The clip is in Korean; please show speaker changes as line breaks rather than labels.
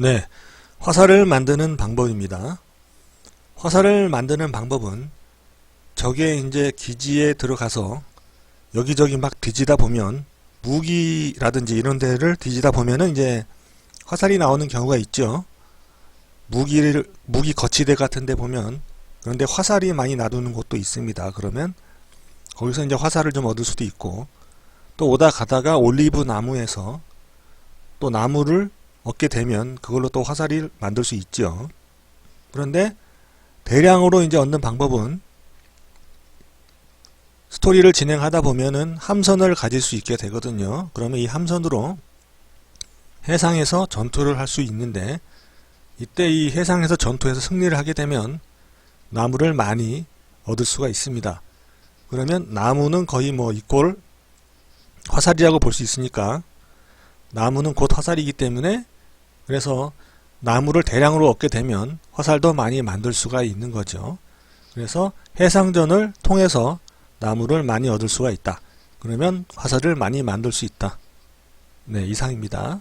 네, 화살을 만드는 방법입니다. 화살을 만드는 방법은 적의 이제 기지에 들어가서 여기저기 막 뒤지다 보면 무기라든지 이런 데를 뒤지다 보면은 이제 화살이 나오는 경우가 있죠. 무기를 무기 거치대 같은 데 보면 그런데 화살이 많이 놔두는 곳도 있습니다. 그러면 거기서 이제 화살을 좀 얻을 수도 있고 또 오다 가다가 올리브 나무에서 또 나무를 얻게 되면 그걸로 또 화살을 만들 수 있죠. 그런데 대량으로 이제 얻는 방법은 스토리를 진행하다 보면은 함선을 가질 수 있게 되거든요. 그러면 이 함선으로 해상에서 전투를 할 수 있는데 이때 이 해상에서 전투에서 승리를 하게 되면 나무를 많이 얻을 수가 있습니다. 그러면 나무는 거의 뭐 이꼴 화살이라고 볼 수 있으니까 나무는 곧 화살이기 때문에 그래서 나무를 대량으로 얻게 되면 화살도 많이 만들 수가 있는 거죠. 그래서 해상전을 통해서 나무를 많이 얻을 수가 있다. 그러면 화살을 많이 만들 수 있다. 네, 이상입니다.